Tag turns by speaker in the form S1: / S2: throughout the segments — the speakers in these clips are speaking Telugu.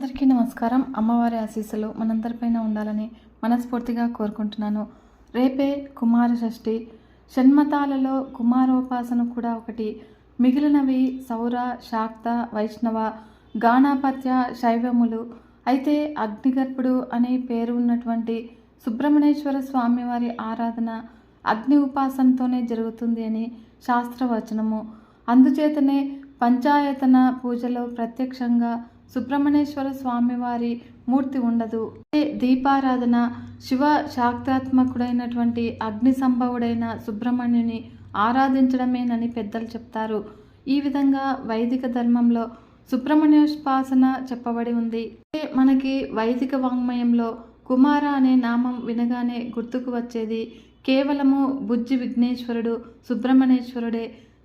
S1: అందరికీ నమస్కారం. అమ్మవారి ఆశీస్సులు మనందరిపైన ఉండాలని మనస్ఫూర్తిగా కోరుకుంటున్నాను. రేపే కుమార షష్ఠి. షణ్మతాలలో కుమారోపాసన కూడా ఒకటి. మిగిలినవి సౌర శాక్త వైష్ణవ గాణాపత్య శైవములు. అయితే అగ్నిగర్భుడు అనే పేరు ఉన్నటువంటి సుబ్రహ్మణ్యేశ్వర స్వామివారి ఆరాధన అగ్ని ఉపాసనతోనే జరుగుతుంది అని శాస్త్రవచనము. అందుచేతనే పంచాయతన పూజలో ప్రత్యక్షంగా సుబ్రహ్మణ్యేశ్వర స్వామివారి మూర్తి ఉండదు. దీపారాధన శివ శాక్తాత్మకుడైనటువంటి అగ్ని సంభవుడైన సుబ్రహ్మణ్యుని ఆరాధించడమేనని పెద్దలు చెప్తారు. ఈ విధంగా వైదిక ధర్మంలో సుబ్రహ్మణ్యోపాసన చెప్పబడి ఉంది. మనకి వైదిక వాంగ్మయంలో కుమార అనే నామం వినగానే గుర్తుకు వచ్చేది కేవలము బుజ్జి విఘ్నేశ్వరుడు సుబ్రహ్మణ్యేశ్వరుడే.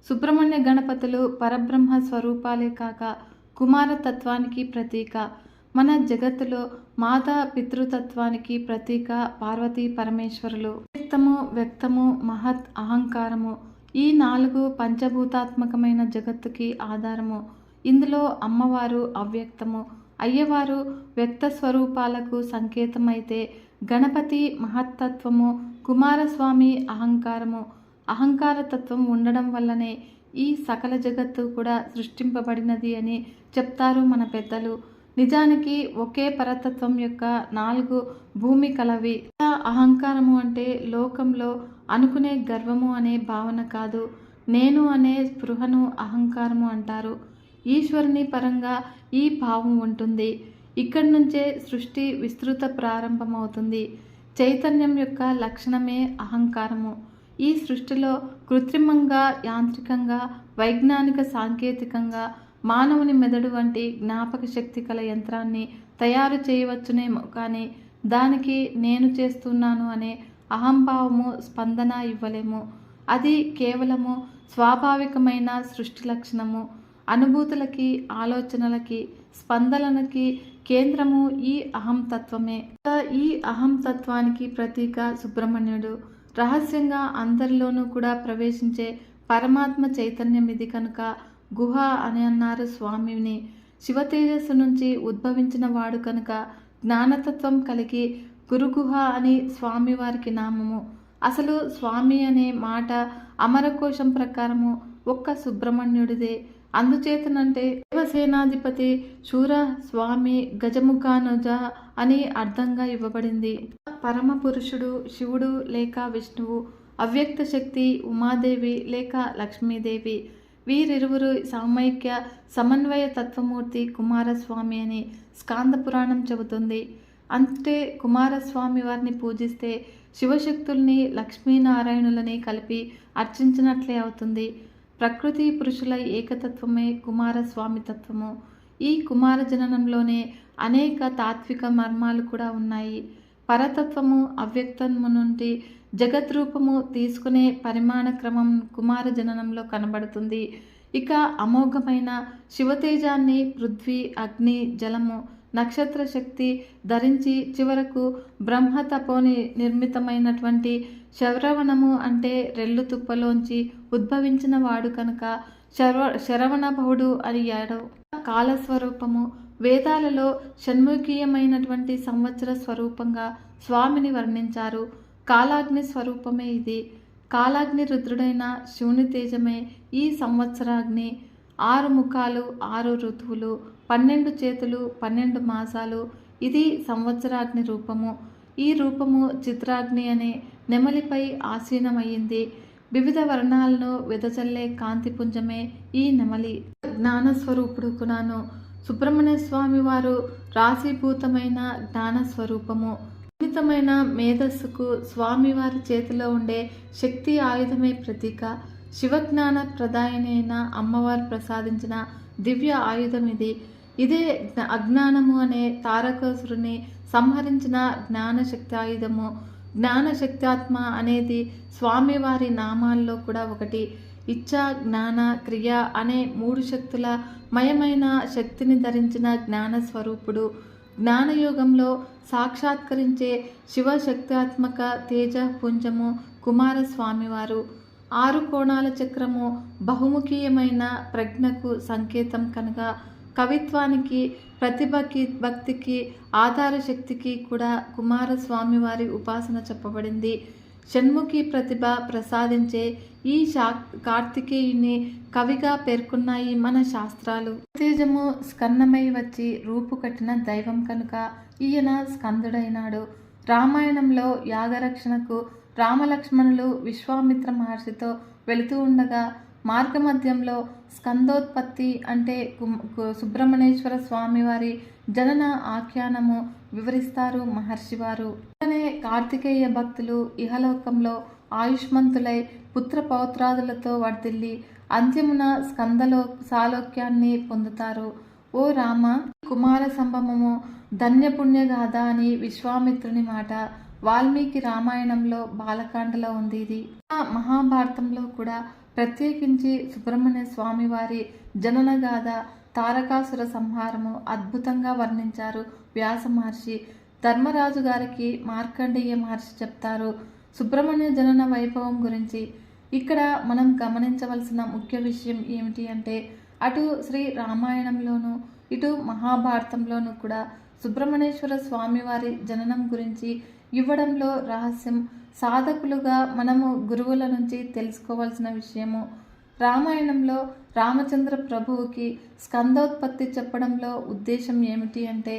S1: సుబ్రహ్మణ్య గణపతులు పరబ్రహ్మ స్వరూపాలే కాక కుమారతత్వానికి ప్రతీక. మన జగత్తులో మాతా పితృతత్వానికి ప్రతీక పార్వతీ పరమేశ్వరులు. వ్యక్తము వ్యక్తము మహత్ అహంకారము ఈ నాలుగు పంచభూతాత్మకమైన జగత్తుకి ఆధారము. ఇందులో అమ్మవారు అవ్యక్తము. అయ్యవారు వ్యక్త స్వరూపాలకు సంకేతమైతే గణపతి మహత్తత్వము కుమారస్వామి అహంకారము. అహంకారతత్వం ఉండడం వల్లనే ఈ సకల జగత్తు కూడా సృష్టింపబడినది అని చెప్తారు మన పెద్దలు. నిజానికి ఒకే పరతత్వం యొక్క నాలుగు భూమి కలవి. ఇలా అహంకారము అంటే లోకంలో అనుకునే గర్వము అనే భావన కాదు. నేను అనే స్పృహను అహంకారము అంటారు. ఈశ్వరుని పరంగా ఈ భావం ఉంటుంది. ఇక్కడి నుంచే సృష్టి విస్తృత ప్రారంభమవుతుంది. చైతన్యం యొక్క లక్షణమే అహంకారము. ఈ సృష్టిలో కృత్రిమంగా యాంత్రికంగా వైజ్ఞానిక సాంకేతికంగా మానవుని మెదడు వంటి జ్ఞాపక శక్తి కల యంత్రాన్ని తయారు చేయవచ్చునేమో కానీ దానికి నేను చేస్తున్నాను అనే అహంభావము స్పందన ఇవ్వలేము. అది కేవలము స్వాభావికమైన సృష్టి లక్షణము. అనుభూతులకి ఆలోచనలకి స్పందనలకి కేంద్రము ఈ అహంతత్వమే. ఈ అహంతత్వానికి ప్రతీక సుబ్రహ్మణ్యుడు. రహస్యంగా అందరిలోనూ కూడా ప్రవేశించే పరమాత్మ చైతన్యం ఇది కనుక గుహ అని అన్నారు స్వామిని. శివ తేజస్సు నుంచి ఉద్భవించిన వాడు కనుక జ్ఞానతత్వం కలిగి గురుగుహ అని స్వామివారికి నామము. అసలు స్వామి అనే మాట అమరకోశం ప్రకారము ఒక్క సుబ్రహ్మణ్యుడిదే. అందుచేతనంటే దేవసేనాధిపతి శూర స్వామి గజముఖానుజ అని అర్థంగా ఇవ్వబడింది. పరమ పురుషుడు శివుడు లేక విష్ణువు అవ్యక్త శక్తి ఉమాదేవి లేక లక్ష్మీదేవి వీరిరువురు సామైక్య సమన్వయ తత్వమూర్తి కుమారస్వామి అని స్కాంద పురాణం చెబుతుంది. అంటే కుమారస్వామి వారిని పూజిస్తే శివశక్తుల్ని లక్ష్మీనారాయణులని కలిపి అర్చించినట్లే అవుతుంది. ప్రకృతి పురుషుల ఏకతత్వమే కుమారస్వామి తత్వము. ఈ కుమార జననంలోనే అనేక తాత్విక మర్మాలు కూడా ఉన్నాయి. పరతత్వము అవ్యక్తము నుండి జగద్రూపము తీసుకునే పరిమాణ క్రమం కుమార జననంలో కనబడుతుంది. ఇక అమోఘమైన శివతేజాన్ని పృథ్వీ అగ్ని జలము నక్షత్ర శక్తి ధరించి చివరకు బ్రహ్మ తపోని నిర్మితమైనటువంటి శరవణము అంటే రెల్లు తుప్పలోంచి ఉద్భవించిన వాడు కనుక శరవ శరవణభవుడు అని యాడు కాలస్వరూపము వేదాలలో షణ్ముఖీయమైనటువంటి సంవత్సర స్వరూపంగా స్వామిని వర్ణించారు. కాలాగ్ని స్వరూపమే ఇది. కాలాగ్ని రుద్రుడైన శివుని తేజమే ఈ సంవత్సరాగ్ని. ఆరు ముఖాలు ఆరు ఋతువులు పన్నెండు చేతులు పన్నెండు మాసాలు. ఇది సంవత్సరాగ్ని రూపము. ఈ రూపము చిత్రాగ్ని అనే నెమలిపై ఆసీనమయ్యింది. వివిధ వర్ణాలను వెదజల్లే కాంతిపుంజమే ఈ నెమలి. జ్ఞానస్వరూపుడు కునాను సుబ్రహ్మణ్య స్వామి వారు రాశీభూతమైన జ్ఞానస్వరూపము. సున్నితమైన మేధస్సుకు స్వామివారి చేతిలో ఉండే శక్తి ఆయుధమే ప్రతీక. శివజ్ఞాన ప్రదాయని అయిన అమ్మవారు ప్రసాదించిన దివ్య ఆయుధం ఇది. ఇదే అజ్ఞానము అనే తారకాసురుని సంహరించిన జ్ఞానశక్తి ఆయుధము. జ్ఞానశక్తాత్మ అనేది స్వామివారి నామాల్లో కూడా ఒకటి. ఇచ్చా జ్ఞాన క్రియ అనే మూడు శక్తుల మయమైన శక్తిని ధరించిన జ్ఞాన స్వరూపుడు జ్ఞానయోగంలో సాక్షాత్కరించే శివశక్తాత్మక తేజ పుంజము కుమారస్వామివారు. ఆరు కోణాల చక్రము బహుముఖీయమైన ప్రజ్ఞకు సంకేతం కనుక కవిత్వానికి ప్రతిభకి భక్తికి ఆధార శక్తికి కూడా కుమారస్వామి వారి ఉపాసన చెప్పబడింది. షణ్ముఖి ప్రతిభ ప్రసాదించే ఈ శా కార్తికేయుని కవిగా పేర్కొన్నాయి మన శాస్త్రాలు. తేజము స్కన్నమై వచ్చి రూపు కట్టిన దైవం కనుక ఈయన స్కందుడైనాడు. రామాయణంలో యాగరక్షణకు రామలక్ష్మణులు విశ్వామిత్ర మహర్షితో వెళుతూ ఉండగా మార్గమధ్యంలో స్కందోత్పత్తి అంటే కు- సుబ్రహ్మణ్యేశ్వర స్వామి వారి జనన ఆఖ్యానము వివరిస్తారు మహర్షి వారు అలానే కార్తికేయ భక్తులు ఇహలోకంలో ఆయుష్మంతులై పుత్ర పౌత్రాదులతో వర్ధిల్లి అంత్యమున స్కందలో సాలోక్యాన్ని పొందుతారు. ఓ రామ కుమార సంభవము ధన్యపుణ్యగాథ అని విశ్వామిత్రుని మాట వాల్మీకి రామాయణంలో బాలకాండలో ఉంది ఇది. ఆ మహాభారతంలో కూడా ప్రత్యేకించి సుబ్రహ్మణ్య స్వామి వారి జనన గాథ తారకాసుర సంహారము అద్భుతంగా వర్ణించారు వ్యాస మహర్షి. ధర్మరాజు గారికి మార్కండేయ మహర్షి చెప్తారు సుబ్రహ్మణ్య జనన వైభవం గురించి. ఇక్కడ మనం గమనించవలసిన ముఖ్య విషయం ఏమిటి అంటే అటు శ్రీ రామాయణంలోను ఇటు మహాభారతంలోను కూడా సుబ్రహ్మణ్యేశ్వర స్వామివారి జననం గురించి ఇవ్వడంలో రహస్యం సాధకులుగా మనము గురువుల నుంచి తెలుసుకోవాల్సిన విషయము. రామాయణంలో రామచంద్ర ప్రభువుకి స్కందోత్పత్తి చెప్పడంలో ఉద్దేశం ఏమిటి అంటే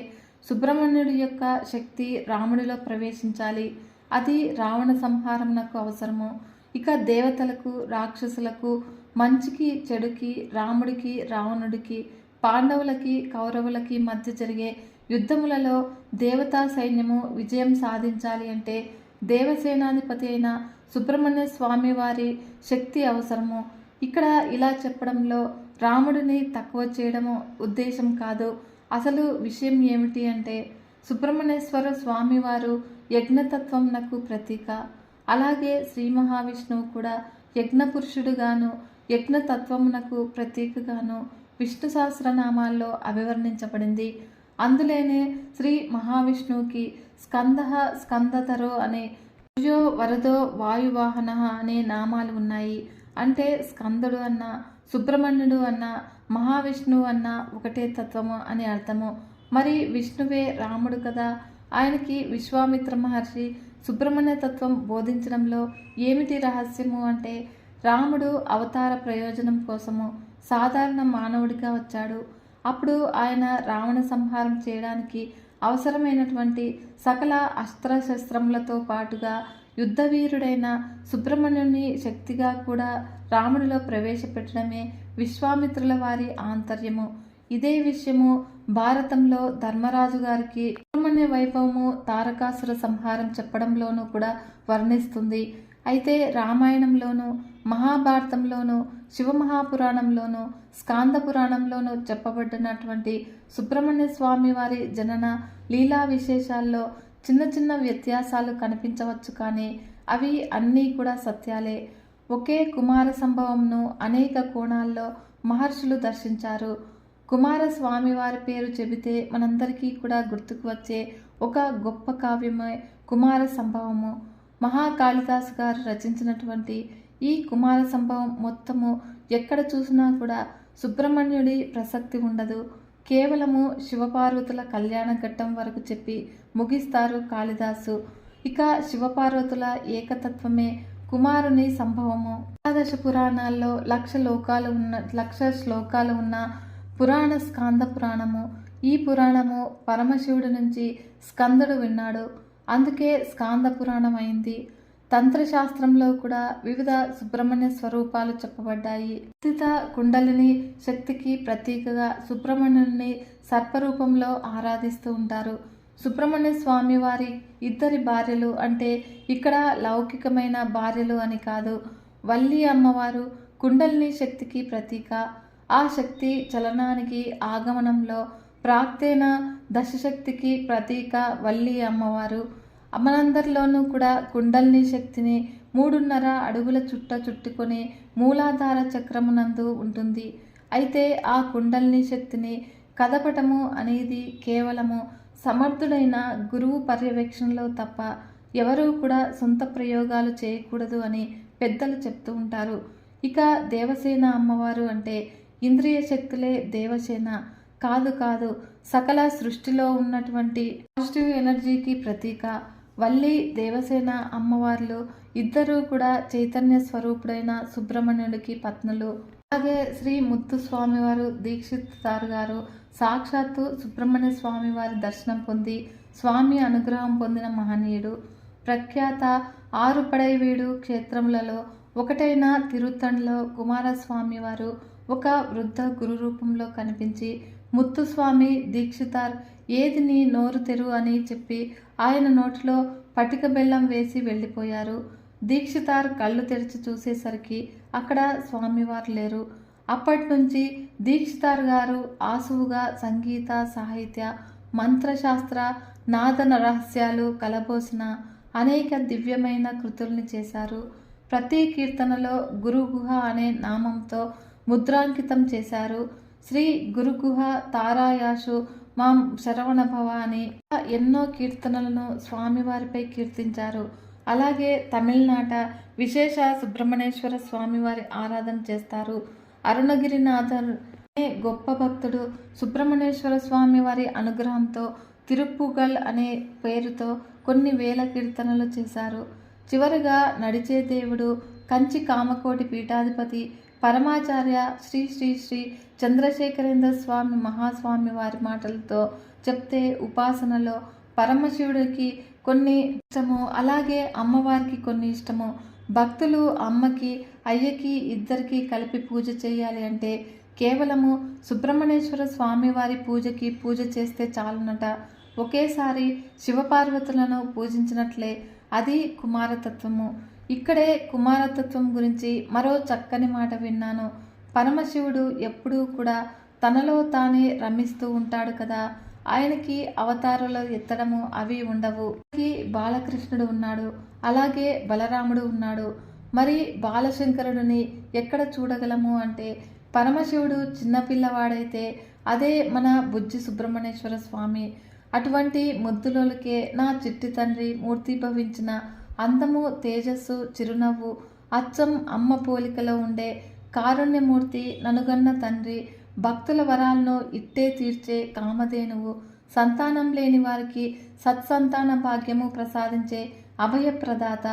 S1: సుబ్రహ్మణ్యుడి యొక్క శక్తి రాముడిలో ప్రవేశించాలి. అది రావణ సంహారమునకు అవసరము. ఇక దేవతలకు రాక్షసులకు మంచికి చెడుకి రాముడికి రావణుడికి పాండవులకి కౌరవులకి మధ్య జరిగే యుద్ధములలో దేవతా సైన్యము విజయం సాధించాలి అంటే దేవసేనాధిపతి అయిన సుబ్రహ్మణ్య స్వామి వారి శక్తి అవసరము. ఇక్కడ ఇలా చెప్పడంలో రాముడిని తక్కువ చేయడము ఉద్దేశం కాదు. అసలు విషయం ఏమిటి అంటే సుబ్రహ్మణ్యేశ్వర స్వామివారు యజ్ఞతత్వంనకు ప్రతీక. అలాగే శ్రీ మహావిష్ణువు కూడా యజ్ఞ పురుషుడుగాను యజ్ఞతత్వమునకు ప్రతీకగాను విష్ణు సహస్రనామాల్లో అభివర్ణించబడింది. అందులోనే శ్రీ మహావిష్ణువుకి స్కంద స్కందతరో అనే కుజో వరదో వాయువాహన అనే నామాలు ఉన్నాయి. అంటే స్కందుడు అన్న సుబ్రహ్మణ్యుడు అన్న మహావిష్ణువు అన్న ఒకటే తత్వము అని అర్థము. మరి విష్ణువే రాముడు కదా? ఆయనకి విశ్వామిత్ర మహర్షి సుబ్రహ్మణ్య తత్వం బోధించడంలో ఏమిటి రహస్యము అంటే రాముడు అవతార ప్రయోజనం కోసము సాధారణ మానవుడిగా వచ్చాడు. అప్పుడు ఆయన రావణ సంహారం చేయడానికి అవసరమైనటువంటి సకల అస్త్రశస్త్రములతో పాటుగా యుద్ధవీరుడైన సుబ్రహ్మణ్యుని శక్తిగా కూడా రాముడిలో ప్రవేశపెట్టడమే విశ్వామిత్రుల వారి ఆంతర్యము. ఇదే విషయము భారతంలో ధర్మరాజు గారికి సుబ్రహ్మణ్య వైభవము తారకాసుర సంహారం చెప్పడంలోనూ కూడా వర్ణిస్తుంది. అయితే రామాయణంలోనూ మహాభారతంలోనూ శివ మహాపురాణంలోనూ స్కాంద పురాణంలోనూ చెప్పబడినటువంటి సుబ్రహ్మణ్య స్వామి వారి జనన లీలా విశేషాల్లో చిన్న చిన్న వ్యత్యాసాలు కనిపించవచ్చు కానీ అవి అన్నీ కూడా సత్యాలే. ఒకే కుమార సంభవంను అనేక కోణాల్లో మహర్షులు దర్శించారు. కుమార స్వామివారి పేరు చెబితే మనందరికీ కూడా గుర్తుకు వచ్చే ఒక గొప్ప కావ్యమే కుమార సంభవము. మహాకాళిదాసు గారు రచించినటువంటి ఈ కుమార సంభవం మొత్తము ఎక్కడ చూసినా కూడా సుబ్రహ్మణ్యుడి ప్రసక్తి ఉండదు. కేవలము శివపార్వతుల కళ్యాణ ఘట్టం వరకు చెప్పి ముగిస్తారు కాళిదాసు. ఇక శివపార్వతుల ఏకతత్వమే కుమారుని సంభవము. ఏకాదశ పురాణాల్లో లక్ష లోకాలు ఉన్న లక్ష శ్లోకాలు ఉన్న పురాణ స్కాంద పురాణము. ఈ పురాణము పరమశివుడి నుంచి స్కందుడు విన్నాడు. అందుకే స్కాంద పురాణం అయింది తంత్రశాస్త్రంలో కూడా వివిధ సుబ్రహ్మణ్య స్వరూపాలు చెప్పబడ్డాయి. స్థిత కుండలిని శక్తికి ప్రతీకగా సుబ్రహ్మణ్యుని సర్పరూపంలో ఆరాధిస్తూ ఉంటారు. సుబ్రహ్మణ్య స్వామి వారి ఇద్దరి భార్యలు అంటే ఇక్కడ లౌకికమైన భార్యలు అని కాదు. వల్లి అమ్మవారు కుండలిని శక్తికి ప్రతీక. ఆ శక్తి చలనానికి ఆగమనంలో ప్రాక్తేన దశశక్తికి ప్రతీక వల్లి అమ్మవారు. మనందరిలోనూ కూడా కుండల్ని శక్తిని మూడున్నర అడుగుల చుట్ట చుట్టుకొని మూలాధార చక్రమునందు ఉంటుంది. అయితే ఆ కుండల్ని శక్తిని కదపటము అనేది కేవలము సమర్థుడైన గురువు పర్యవేక్షణలో తప్ప ఎవరూ కూడా సొంత ప్రయోగాలు చేయకూడదు అని పెద్దలు చెప్తూ ఉంటారు. ఇక దేవసేన అమ్మవారు అంటే ఇంద్రియ శక్తులే దేవసేన. కాదు కాదు సకల సృష్టిలో ఉన్నటువంటి పాజిటివ్ ఎనర్జీకి ప్రతీక. వల్లి దేవసేన అమ్మవార్లు ఇద్దరూ కూడా చైతన్య స్వరూపుడైన సుబ్రహ్మణ్యుడికి పత్నులు. అలాగే శ్రీ ముత్తు స్వామివారు దీక్షిత్ సార్ గారు. సాక్షాత్తు సుబ్రహ్మణ్య స్వామి వారి దర్శనం పొంది స్వామి అనుగ్రహం పొందిన మహనీయుడు. ప్రఖ్యాత ఆరుపడైవీడు క్షేత్రములలో ఒకటైన తిరుత్తణిలో కుమారస్వామి వారు ఒక వృద్ధ గురు రూపంలో కనిపించి ముత్తుస్వామి దీక్షితార్ ఏది నీ నోరు తెరు అని చెప్పి ఆయన నోటిలో పటిక బెల్లం వేసి వెళ్ళిపోయారు. దీక్షితార్ కళ్ళు తెరిచి చూసేసరికి అక్కడ స్వామివారు లేరు. అప్పటి నుంచి దీక్షితార్ గారు ఆసువుగా సంగీత సాహిత్య మంత్రశాస్త్ర నాదన రహస్యాలు కలబోసిన అనేక దివ్యమైన కృతుల్ని చేశారు. ప్రతి కీర్తనలో గురుగుహ అనే నామంతో ముద్రాంకితం చేశారు. శ్రీ గురుగుహ తారాయాషు మాం శరవణ భవ అని ఎన్నో కీర్తనలను స్వామివారిపై కీర్తించారు. అలాగే తమిళనాట విశేష సుబ్రహ్మణ్యేశ్వర స్వామివారి ఆరాధన చేస్తారు. అరుణగిరినాథర్ అనే గొప్ప భక్తుడు సుబ్రహ్మణ్యేశ్వర స్వామి వారి అనుగ్రహంతో తిరుప్పుగల్ అనే పేరుతో కొన్ని వేల కీర్తనలు చేశారు. చివరిగా నడిచే దేవుడు కంచి కామకోటి పీఠాధిపతి పరమాచార్య శ్రీ శ్రీ శ్రీ చంద్రశేఖరేంద్ర స్వామి మహాస్వామి వారి మాటలతో చెప్తే ఉపాసనలో పరమశివుడికి కొన్ని ఇష్టము అలాగే అమ్మవారికి కొన్ని ఇష్టము. భక్తులు అమ్మకి అయ్యకి ఇద్దరికి కలిపి పూజ చేయాలి అంటే కేవలము సుబ్రహ్మణ్యేశ్వర స్వామివారి పూజకి పూజ చేస్తే చాలునట. ఒకేసారి శివపార్వతులను పూజించినట్లే అది కుమారతత్వము. ఇక్కడే కుమారతత్వం గురించి మరో చక్కని మాట విన్నాను. పరమశివుడు ఎప్పుడూ కూడా తనలో తానే రమిస్తూ ఉంటాడు కదా. ఆయనకి అవతారాలు ఎత్తడము అవి ఉండవు. బాలకృష్ణుడు ఉన్నాడు. అలాగే బలరాముడు ఉన్నాడు. మరి బాలశంకరుడిని ఎక్కడ చూడగలము అంటే పరమశివుడు చిన్నపిల్లవాడైతే అదే మన బుజ్జి సుబ్రహ్మణ్యేశ్వర స్వామి. అటువంటి ముద్దులోలకే నా చిట్టి తండ్రి మూర్తిభవించిన అందము తేజస్సు చిరునవ్వు అచ్చం అమ్మ పోలికలో ఉండే కారుణ్యమూర్తి ననుగన్న తండ్రి భక్తుల వరాలను ఇట్టే తీర్చే కామధేనువు సంతానం లేని వారికి సత్సంతాన భాగ్యము ప్రసాదించే అభయప్రదాత.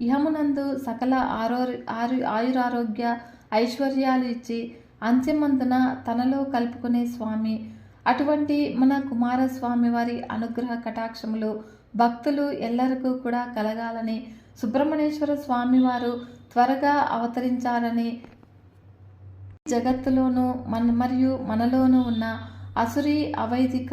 S1: ఇహమునందు సకల ఆరో ఆరు ఆయురారోగ్య ఐశ్వర్యాలు ఇచ్చి అంత్యమందున తనలో కలుపుకునే స్వామి. అటువంటి మన కుమారస్వామి వారి అనుగ్రహ కటాక్షములు భక్తులు ఎల్లరికూ కూడా కలగాలని సుబ్రహ్మణ్యేశ్వర స్వామి వారు త్వరగా అవతరించాలని జగత్తులోనూ మన మరియు మనలోనూ ఉన్న అసురి అవైదిక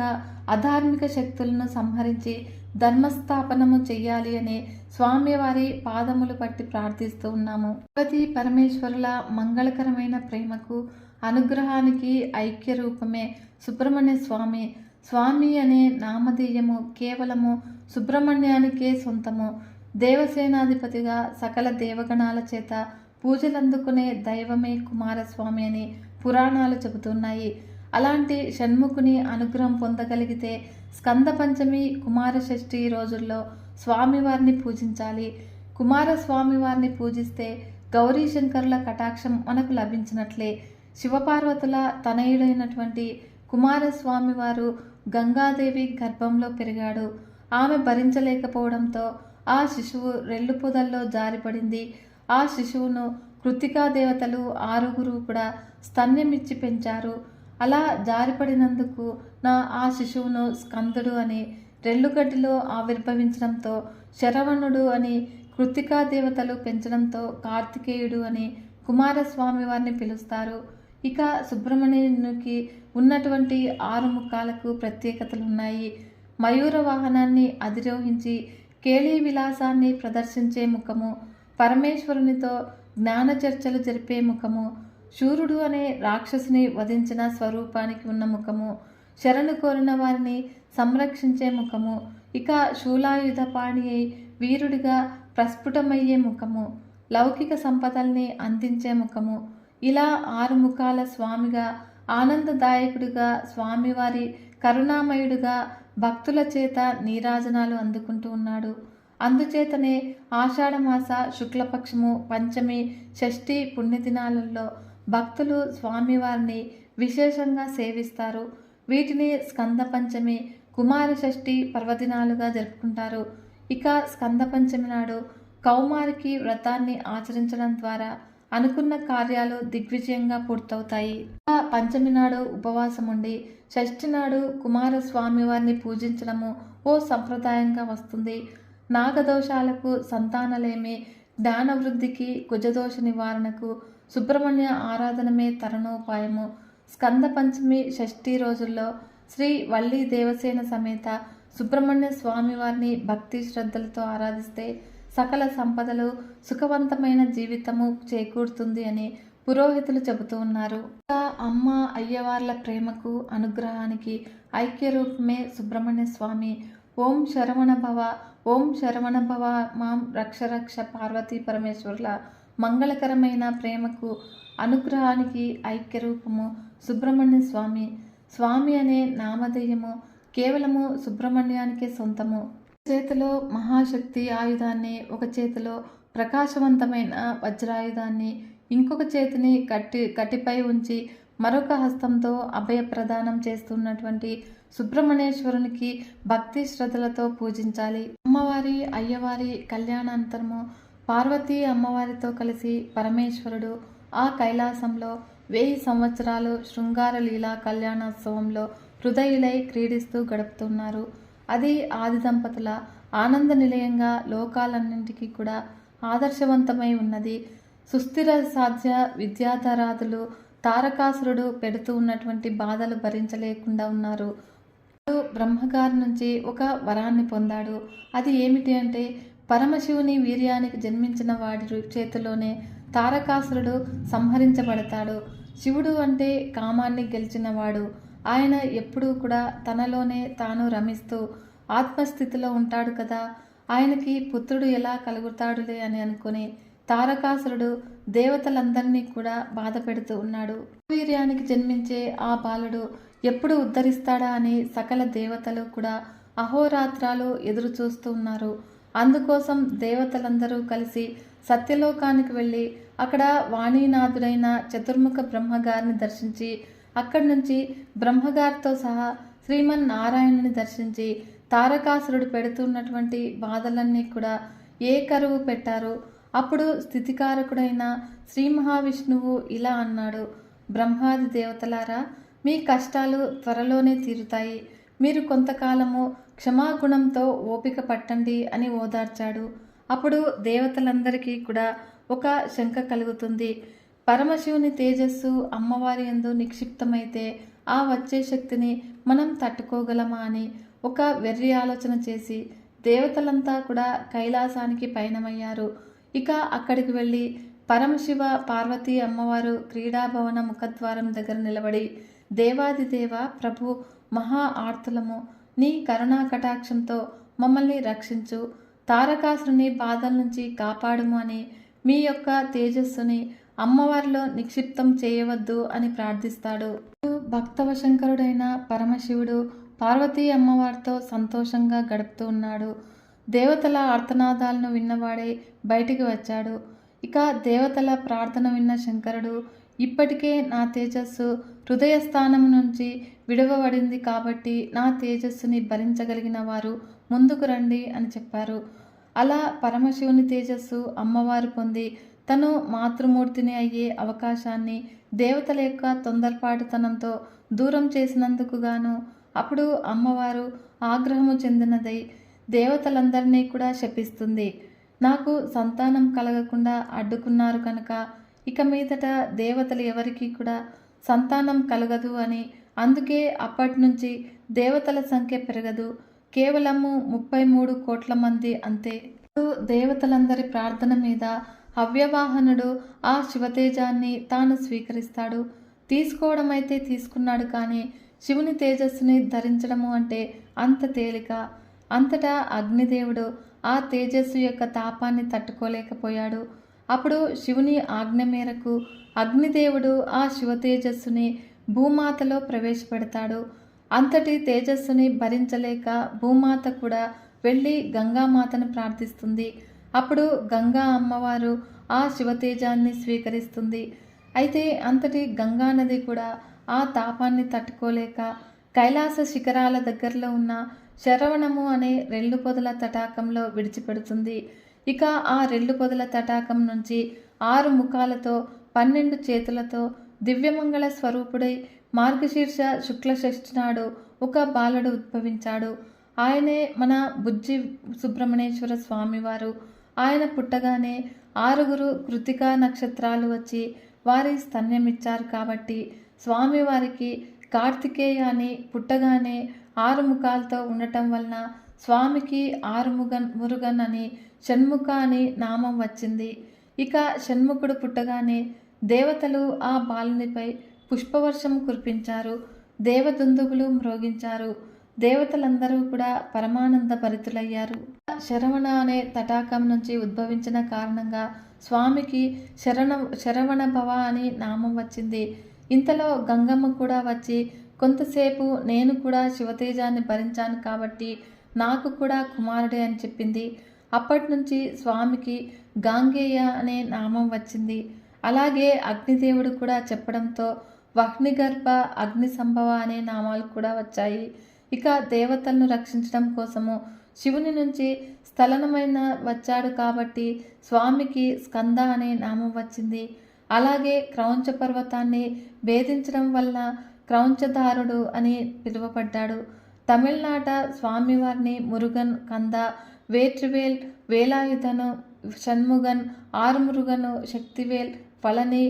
S1: అధార్మిక శక్తులను సంహరించి ధర్మస్థాపనము చెయ్యాలి అని స్వామివారి పాదములు పట్టి ప్రార్థిస్తూ ఉన్నాము. భగవతి పరమేశ్వరుల మంగళకరమైన ప్రేమకు అనుగ్రహానికి ఐక్య రూపమే సుబ్రహ్మణ్య స్వామి. స్వామి అనే నామధేయము కేవలము సుబ్రహ్మణ్యానికే సొంతము. దేవసేనాధిపతిగా సకల దేవగణాల చేత పూజలందుకునే దైవమే కుమారస్వామి అని పురాణాలు చెబుతున్నాయి. అలాంటి షణ్ముఖుని అనుగ్రహం పొందగలిగితే స్కంద పంచమి కుమార షష్ఠి రోజుల్లో స్వామివారిని పూజించాలి. కుమారస్వామి వారిని పూజిస్తే గౌరీ శంకరుల కటాక్షం మనకు లభించినట్లే. శివపార్వతుల తనయుడైనటువంటి కుమారస్వామి వారు గంగాదేవి గర్భంలో పెరిగాడు. ఆమె భరించలేకపోవడంతో ఆ శిశువు రెల్లు పొదల్లో జారిపడింది. ఆ శిశువును కృతికా దేవతలు ఆరుగురు కూడా స్తన్యమిచ్చి పెంచారు. అలా జారిపడినందుకు నా ఆ శిశువును స్కందుడు అని రెల్లుగడ్డిలో ఆవిర్భవించడంతో శరవణుడు అని కృతికా దేవతలు పెంచడంతో కార్తికేయుడు అని కుమారస్వామి వారిని పిలుస్తారు. ఇక సుబ్రహ్మణ్యునికి ఉన్నటువంటి ఆరు ముఖాలకు ప్రత్యేకతలు ఉన్నాయి మయూర వాహనాన్ని అధిరోహించి కేళీ విలాసాన్ని ప్రదర్శించే ముఖము పరమేశ్వరునితో జ్ఞాన చర్చలు జరిపే ముఖము శూరుడు అనే రాక్షసుని వధించిన స్వరూపానికి ఉన్న ముఖము శరణు కోరిన వారిని సంరక్షించే ముఖము ఇక శూలాయుధపాణి అయి వీరుడిగా ప్రస్ఫుటమయ్యే ముఖము లౌకిక సంపదల్ని అందించే ముఖము ఇలా ఆరు ముఖాల స్వామిగా ఆనందదాయకుడిగా స్వామివారి కరుణామయుడిగా భక్తుల చేత నీరాజనాలు అందుకుంటూ ఉన్నాడు. అందుచేతనే ఆషాఢమాస శుక్లపక్షము పంచమి షష్ఠి పుణ్యదినాలలో భక్తులు స్వామివారిని విశేషంగా సేవిస్తారు. వీటిని స్కంద పంచమి కుమార షష్ఠి పర్వదినాలుగా జరుపుకుంటారు. ఇక స్కంద పంచమి నాడు కౌమారికి వ్రతాన్ని ఆచరించడం ద్వారా అనుకున్న కార్యాలు దిగ్విజయంగా పూర్తవుతాయి. పంచమి నాడు ఉపవాసం ఉండి షష్ఠి నాడు కుమారస్వామి వారిని పూజించడము ఓ సంప్రదాయంగా వస్తుంది. నాగదోషాలకు సంతానలేమి జ్ఞానవృద్ధికి కుజదోష నివారణకు సుబ్రహ్మణ్య ఆరాధనమే తరణోపాయము. స్కంద పంచమి షష్ఠి రోజుల్లో శ్రీ వల్లి దేవసేన సమేత సుబ్రహ్మణ్య స్వామి వారిని భక్తి శ్రద్ధలతో ఆరాధిస్తే సకల సంపదలు సుఖవంతమైన జీవితము చేకూరుతుంది అని పురోహితులు చెబుతూ ఉన్నారు. ఇంకా అమ్మ అయ్యవార్ల ప్రేమకు అనుగ్రహానికి ఐక్య రూపమే సుబ్రహ్మణ్య స్వామి. ఓం శరవణ భవ ఓం శరవణ భవ మాం రక్ష రక్ష పార్వతీ పరమేశ్వరుల మంగళకరమైన ప్రేమకు అనుగ్రహానికి ఐక్య రూపము సుబ్రహ్మణ్య స్వామి. స్వామి అనే నామధేయము కేవలము సుబ్రహ్మణ్యానికే సొంతము. చేతిలో మహాశక్తి ఆయుధాన్ని ఒక చేతిలో ప్రకాశవంతమైన వజ్రాయుధాన్ని ఇంకొక చేతిని కట్టి కట్టిపై ఉంచి మరొక హస్తంతో అభయ ప్రదానం చేస్తున్నటువంటి సుబ్రహ్మణ్యేశ్వరునికి భక్తి శ్రద్ధలతో పూజించాలి. అమ్మవారి అయ్యవారి కళ్యాణాంతరము పార్వతీ అమ్మవారితో కలిసి పరమేశ్వరుడు ఆ కైలాసంలో వెయ్యి సంవత్సరాలు శృంగార లీలా కళ్యాణోత్సవంలో హృదయులై క్రీడిస్తూ గడుపుతున్నారు. అది ఆది దంపతుల ఆనంద నిలయంగా లోకాలన్నింటికీ కూడా ఆదర్శవంతమై ఉన్నది. సుస్థిర సాధ్య విద్యాధరాదులు తారకాసురుడు పెడుతూ ఉన్నటువంటి బాధలు భరించలేకుండా ఉన్నారు. వాడు బ్రహ్మగారి నుంచి ఒక వరాన్ని పొందాడు. అది ఏమిటి అంటే పరమశివుని వీర్యానికి జన్మించిన వాడి చేతిలోనే తారకాసురుడు సంహరించబడతాడు. శివుడు అంటే కామాన్ని గెలిచినవాడు. ఆయన ఎప్పుడూ కూడా తనలోనే తాను రమిస్తూ ఆత్మస్థితిలో ఉంటాడు కదా. ఆయనకి పుత్రుడు ఎలా కలుగుతాడులే అని అనుకుని తారకాసురుడు దేవతలందరినీ కూడా బాధ పెడుతూ ఉన్నాడు. వీర్యానికి జన్మించే ఆ బాలుడు ఎప్పుడు ఉద్ధరిస్తాడా అని సకల దేవతలు కూడా అహోరాత్రాలు ఎదురు చూస్తూ ఉన్నారు. అందుకోసం దేవతలందరూ కలిసి సత్యలోకానికి వెళ్ళి అక్కడ వాణీనాథుడైన చతుర్ముఖ బ్రహ్మగారిని దర్శించి అక్కడి నుంచి బ్రహ్మగారితో సహా శ్రీమన్ నారాయణుని దర్శించి తారకాసురుడు పెడుతున్నటువంటి బాధలన్నీ కూడా ఏ కరువు పెట్టారు అప్పుడు స్థితికారకుడైన శ్రీ మహావిష్ణువు ఇలా అన్నాడు బ్రహ్మాది దేవతలారా మీ కష్టాలు త్వరలోనే తీరుతాయి. మీరు కొంతకాలము క్షమాగుణంతో ఓపిక పట్టండి అని ఓదార్చాడు. అప్పుడు దేవతలందరికీ కూడా ఒక శంక కలుగుతుంది. పరమశివుని తేజస్సు అమ్మవారి యందు నిక్షిప్తమైతే ఆ వచ్చే శక్తిని మనం తట్టుకోగలమా అని ఒక వెర్రి ఆలోచన చేసి దేవతలంతా కూడా కైలాసానికి పయనమయ్యారు. ఇక అక్కడికి వెళ్ళి పరమశివ పార్వతీ అమ్మవారు క్రీడాభవన ముఖద్వారం దగ్గర నిలబడి దేవాదిదేవ ప్రభు మహా ఆర్తులము నీ కరుణా కటాక్షంతో మమ్మల్ని రక్షించు తారకాసుని బాధల నుంచి కాపాడుము అని మీ యొక్క తేజస్సుని అమ్మవారిలో నిక్షిప్తం చేయవద్దు అని ప్రార్థిస్తాడు. భక్తవశంకరుడైన పరమశివుడు పార్వతీ అమ్మవారితో సంతోషంగా గడుపుతూ ఉన్నాడు. దేవతల ఆర్తనాదాలను విన్నవాడే బయటికి వచ్చాడు. ఇక దేవతల ప్రార్థన విన్న శంకరుడు ఇప్పటికే నా తేజస్సు హృదయస్థానం నుంచి విడవబడింది కాబట్టి నా తేజస్సుని భరించగలిగిన వారు ముందుకు రండి అని చెప్పారు. అలా పరమశివుని తేజస్సు అమ్మవారు పొంది తను మాతృమూర్తిని అయ్యే అవకాశాన్ని దేవతల యొక్క తొందరపాటుతనంతో దూరం చేసినందుకు గాను అప్పుడు అమ్మవారు ఆగ్రహము చెందినదై దేవతలందరినీ కూడా శపిస్తుంది. నాకు సంతానం కలగకుండా అడ్డుకున్నారు కనుక ఇక మీదట దేవతలు ఎవరికీ కూడా సంతానం కలగదు అని అందుకే అప్పటి నుంచి దేవతల సంఖ్య పెరగదు. కేవలము ముప్పై మూడు కోట్ల మంది అంతే. దేవతలందరి ప్రార్థన మీద అవ్యవాహనుడు ఆ శివతేజాన్ని తాను స్వీకరిస్తాడు. తీసుకోవడం అయితే తీసుకున్నాడు కానీ శివుని తేజస్సుని ధరించడము అంటే అంత తేలిక. అంతటా అగ్నిదేవుడు ఆ తేజస్సు యొక్క తాపాన్ని తట్టుకోలేకపోయాడు. అప్పుడు శివుని ఆజ్ఞ మేరకు అగ్నిదేవుడు ఆ శివ తేజస్సుని భూమాతలో ప్రవేశపెడతాడు. అంతటి తేజస్సుని భరించలేక భూమాత కూడా వెళ్ళి గంగామాతను ప్రార్థిస్తుంది. అప్పుడు గంగా అమ్మవారు ఆ శివతేజాన్ని స్వీకరిస్తుంది. అయితే అంతటి గంగా నది కూడా ఆ తాపాన్ని తట్టుకోలేక కైలాస శిఖరాల దగ్గరలో ఉన్న శరవణము అనే రెల్లు పొదల తటాకంలో విడిచిపెడుతుంది. ఇక ఆ రెల్లు పొదల తటాకం నుంచి ఆరు ముఖాలతో పన్నెండు చేతులతో దివ్యమంగళ స్వరూపుడై మార్గశీర్ష శుక్ల షష్ఠి నాడు ఒక బాలుడు ఉద్భవించాడు. ఆయనే మన బుజ్జి సుబ్రహ్మణ్యేశ్వర స్వామివారు. ఆయన పుట్టగానే ఆరుగురు కృతికా నక్షత్రాలు వచ్చి వారి స్తన్యమిచ్చారు కాబట్టి స్వామివారికి కార్తికేయ అని పుట్టగానే ఆరు ముఖాలతో ఉండటం వలన స్వామికి ఆరుముగన్ మురుగన్ అని షణ్ముఖ అని నామం వచ్చింది. ఇక షణ్ముఖుడు పుట్టగానే దేవతలు ఆ బాలునిపై పుష్పవర్షం కురిపించారు. దేవదుందుగులు మ్రోగించారు. దేవతలందరూ కూడా పరమానంద భరితులయ్యారు. శరవణ అనే తటాకం నుంచి ఉద్భవించిన కారణంగా స్వామికి శరణ శరవణ భవ అని నామం వచ్చింది. ఇంతలో గంగమ్మ కూడా వచ్చి కొంతసేపు నేను కూడా శివతేజాన్ని భరించాను కాబట్టి నాకు కూడా కుమారుడే అని చెప్పింది. అప్పటి నుంచి స్వామికి గాంగేయ అనే నామం వచ్చింది. అలాగే అగ్నిదేవుడు కూడా చెప్పడంతో వహ్నిగర్భ అగ్ని సంభవ అనే నామాలు కూడా వచ్చాయి. ఇక దేవతలను రక్షించడం కోసము శివుని నుంచి స్థలనమైన వచ్చాడు కాబట్టి స్వామికి స్కంద అనే నామం వచ్చింది. అలాగే క్రౌంచ పర్వతాన్ని భేదించడం వల్ల క్రౌంచదారుడు అని పిలువబడ్డాడు. తమిళనాట స్వామివారిని మురుగన్ కంద వేట్రివేల్ వేలాయుధను షణ్ముగన్ ఆరుమురుగను శక్తివేల్ ఫలని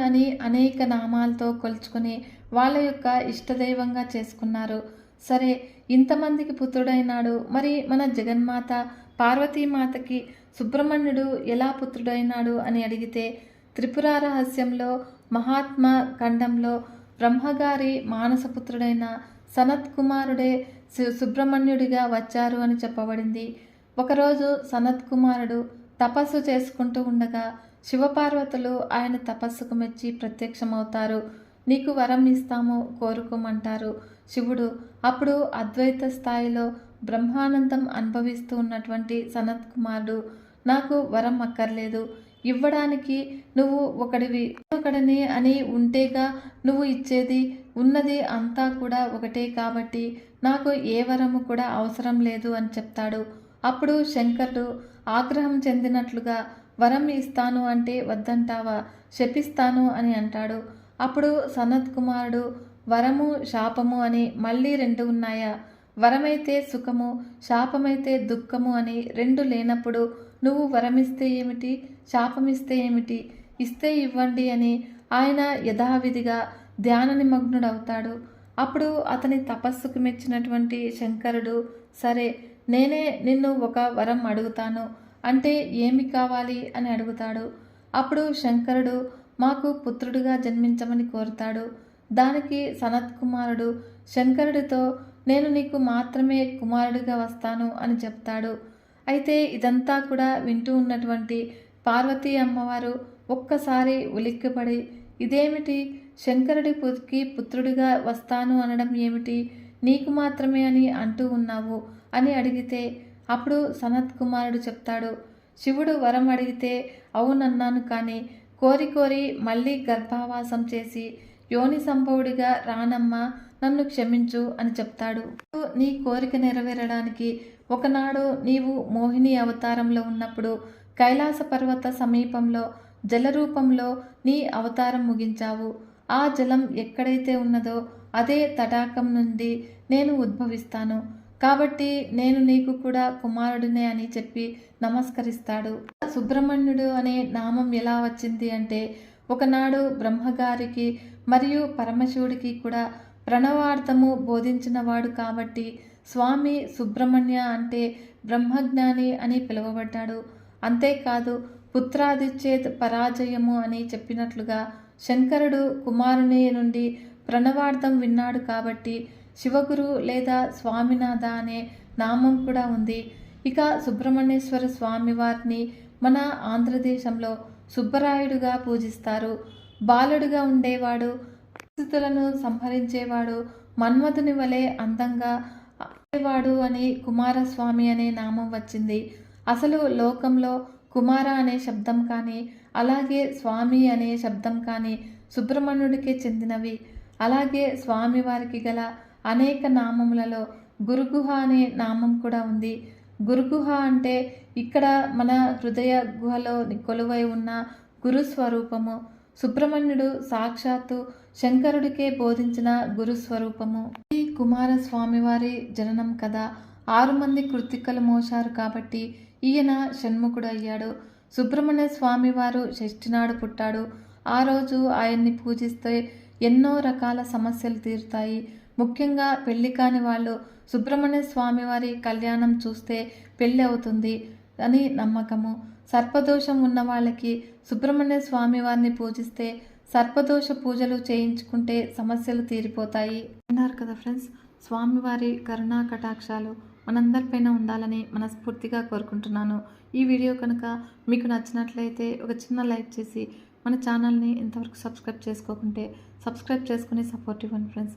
S1: అని అనేక నామాలతో కొలుచుకుని వాళ్ళ యొక్క ఇష్టదైవంగా చేసుకున్నారు. సరే ఇంతమందికి పుత్రుడైనాడు. మరి మన జగన్మాత పార్వతీమాతకి సుబ్రహ్మణ్యుడు ఎలా పుత్రుడైనాడు అని అడిగితే త్రిపుర రహస్యంలో మహాత్మా ఖండంలో బ్రహ్మగారి మానసపుత్రుడైన సనత్ కుమారుడే సు- సుబ్రహ్మణ్యుడిగా వచ్చారు అని చెప్పబడింది. ఒకరోజు సనత్ కుమారుడు తపస్సు చేసుకుంటూ ఉండగా శివపార్వతులు ఆయన తపస్సుకు మెచ్చి ప్రత్యక్షమవుతారు. నీకు వరం ఇస్తాము కోరుకోమంటారు. శివుడు అప్పుడు అద్వైత స్థాయిలో బ్రహ్మానందం అనుభవిస్తూ ఉన్నటువంటి సనత్ కుమారుడు నాకు వరం అక్కర్లేదు. ఇవ్వడానికి నువ్వు ఒకడివి. ఒకడిని అని ఉంటేగా నువ్వు ఇచ్చేది. ఉన్నది అంతా కూడా ఒకటే కాబట్టి నాకు ఏ వరము కూడా అవసరం లేదు అని చెప్తాడు. అప్పుడు శంకరుడు ఆగ్రహం చెందినట్లుగా వరం ఇస్తాను అంటే వద్దంటావా? శపిస్తాను అని అంటాడు. అప్పుడు సనత్ కుమారుడు వరము శాపము అని మళ్ళీ రెండు ఉన్నాయా? వరమైతే సుఖము శాపమైతే దుఃఖము అని రెండు లేనప్పుడు నువ్వు వరమిస్తే ఏమిటి? శాపమిస్తే ఏమిటి? ఇస్తే ఇవ్వండి అని ఆయన యథావిధిగా ధ్యాన నిమగ్నుడవుతాడు అప్పుడు అతని తపస్సుకు మెచ్చినటువంటి శంకరుడు సరే నేనే నిన్ను ఒక వరం అడుగుతాను అంటే ఏమి కావాలి అని అడుగుతాడు. అప్పుడు శంకరుడు మాకు పుత్రుడిగా జన్మించమని కోరుతాడు. దానికి సనత్ కుమారుడు శంకరుడితో నేను నీకు మాత్రమే కుమారుడిగా వస్తాను అని చెప్తాడు. అయితే ఇదంతా కూడా వింటూ ఉన్నటువంటి పార్వతీ అమ్మవారు ఒక్కసారి ఉలిక్కిపడి ఇదేమిటి? శంకరుడి పుత్రికి పుత్రుడిగా వస్తాను అనడం ఏమిటి? నీకు మాత్రమే అని అంటూ ఉన్నావు అని అడిగితే అప్పుడు సనత్ కుమారుడు చెప్తాడు శివుడు వరం అడిగితే అవునన్నాను కానీ కోరి కోరి మళ్ళీ గర్భావాసం చేసి యోని సంభవుడిగా రానమ్మ నన్ను క్షమించు అని చెప్తాడు. నీ కోరిక నెరవేరడానికి ఒకనాడు నీవు మోహిని అవతారంలో ఉన్నప్పుడు కైలాస పర్వత సమీపంలో జలరూపంలో నీ అవతారం ముగించావు. ఆ జలం ఎక్కడైతే ఉన్నదో అదే తటాకం నుండి నేను ఉద్భవిస్తాను. కాబట్టి నేను నీకు కూడా కుమారుడినే అని చెప్పి నమస్కరిస్తాడు. సుబ్రహ్మణ్యుడు అనే నామం ఎలా వచ్చింది అంటే ఒకనాడు బ్రహ్మగారికి మరియు పరమశివుడికి కూడా ప్రణవార్థము బోధించినవాడు కాబట్టి స్వామి సుబ్రహ్మణ్య అంటే బ్రహ్మజ్ఞాని అని పిలువబడ్డాడు. అంతేకాదు పుత్రాదిచ్చేత్ పరాజయము అని చెప్పినట్లుగా శంకరుడు కుమారుని నుండి ప్రణవార్థం విన్నాడు కాబట్టి శివగురు లేదా స్వామినాథ అనే నామం కూడా ఉంది. ఇక సుబ్రహ్మణ్యేశ్వర స్వామి వారిని మన ఆంధ్రదేశంలో సుబ్బరాయుడుగా పూజిస్తారు. బాలుడుగా ఉండేవాడు పరిస్థితులను సంహరించేవాడు మన్మధుని వలె అందంగా ఉండేవాడు అని కుమారస్వామి అనే నామం వచ్చింది. అసలు లోకంలో కుమార అనే శబ్దం కానీ అలాగే స్వామి అనే శబ్దం కానీ సుబ్రహ్మణ్యుడికే చెందినవి. అలాగే స్వామివారికి గల అనేక నామములలో గురుగుహ అనే నామం కూడా ఉంది. గురుగుహ అంటే ఇక్కడ మన హృదయ గుహలో కొలువై ఉన్న గురుస్వరూపము సుబ్రహ్మణ్యుడు సాక్షాత్తు శంకరుడికే బోధించిన గురుస్వరూపము ఈ కుమారస్వామి వారి జననం కదా. ఆరు మంది కృతికలు మోశారు కాబట్టి ఈయన షణ్ముఖుడు అయ్యాడు. సుబ్రహ్మణ్య స్వామి వారు షష్ఠినాడు పుట్టాడు. ఆ రోజు ఆయన్ని పూజిస్తే ఎన్నో రకాల సమస్యలు తీరుతాయి. ముఖ్యంగా పెళ్ళి కాని వాళ్ళు సుబ్రహ్మణ్య స్వామి వారి కళ్యాణం చూస్తే పెళ్ళి అవుతుంది అని నమ్మకము. సర్పదోషం ఉన్న వాళ్ళకి సుబ్రహ్మణ్య స్వామి వారిని పూజిస్తే సర్పదోష పూజలు చేయించుకుంటే సమస్యలు తీరిపోతాయి. అన్నారు కదా ఫ్రెండ్స్ స్వామివారి కరుణా కటాక్షాలు మనందరిపైన ఉండాలని మనస్ఫూర్తిగా కోరుకుంటున్నాను. ఈ వీడియో కనుక మీకు నచ్చినట్లయితే ఒక చిన్న లైక్ చేసి మన ఛానల్ని ఇంతవరకు సబ్స్క్రైబ్ చేసుకోకుంటే సబ్స్క్రైబ్ చేసుకుని సపోర్ట్ ఇవ్వండి ఫ్రెండ్స్.